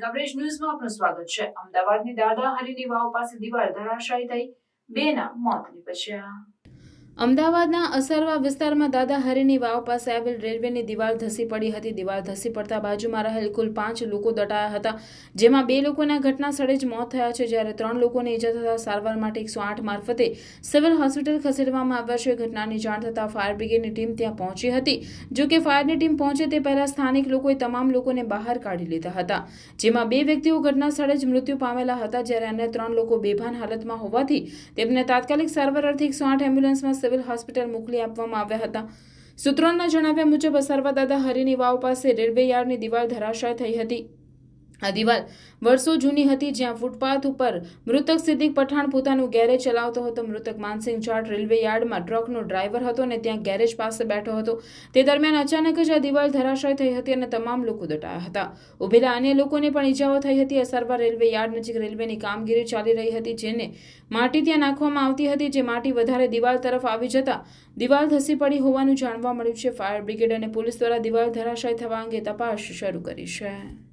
And coverage ન્યૂઝમાં આપનું સ્વાગત છે. અમદાવાદની દાદા હરીની વાવ પાસે દિવાલ ધરાશાયી થઈ. બેના મોત નીપજ્યા. અમદાવાદના અસરવા વિસ્તારમાં દાદા હરીની વાવ પાસે આવેલ રેલવેની દિવાલ ધસી પડી હતી. દિવાલ ધસી પડતા બાજુમાં રહેલ કુલ પાંચ લોકો દટાયા હતા, જેમાં બે લોકોના ઘટના સ્થળે જ મોત થયા છે. જ્યારે ત્રણ લોકોને ઈજા થતા સારવાર માટે એકસો આઠ મારફતે સિવિલ હોસ્પિટલ ખસેડવામાં આવ્યા છે. ઘટનાની જાણ થતાં ફાયર બ્રિગેડની ટીમ ત્યાં પહોંચી હતી. જો કે ફાયરની ટીમ પહોંચે તે પહેલા સ્થાનિક લોકોએ તમામ લોકોને બહાર કાઢી લીધા હતા, જેમાં બે વ્યક્તિઓ ઘટના સ્થળે જ મૃત્યુ પામેલા હતા. જ્યારે અન્ય ત્રણ લોકો બેભાન હાલતમાં હોવાથી તેમને તાત્કાલિક સારવાર અર્થે એકસો આઠ એમ્બ્યુલન્સમાં સિવિલ હોસ્પિટલ મોકલી આપવામાં આવ્યા હતા. સૂત્રોના જણાવ્યા મુજબ અસરવા દાદા હરિની વાવ પાસે રેલવે યાર્ડની દિવાલ ધરાશાય થઈ હતી. આ દિવાલ વર્ષો જૂની હતી જ્યાં ફૂટપાથ ઉપર મૃતક સિદ્દીક પઠાણ પોતાનું ગેરેજ ચલાવતો હતો. મૃતક માનસિંહ જાટ રેલવે યાર્ડમાં ટ્રકનો ડ્રાઈવર હતો અને ત્યાં ગેરેજ પાસે બેઠો હતો. તે દરમિયાન અચાનક જ આ દિવાલ ધરાશાય થઈ હતી અને તમામ લોકો દટાયા હતા. ઉભેલા અન્ય લોકોને પણ ઈજાઓ થઈ હતી. અસરવા રેલવે યાર્ડ નજીક રેલવેની કામગીરી ચાલી રહી હતી, જેને માટી ત્યાં નાખવામાં આવતી હતી, જે માટી વધારે દિવાલ તરફ આવી જતા દિવાલ ધસી પડી હોવાનું જાણવા મળ્યું છે. ફાયર બ્રિગેડ અને પોલીસ દ્વારા દિવાલ ધરાશાય થવા અંગે તપાસ શરૂ કરી છે.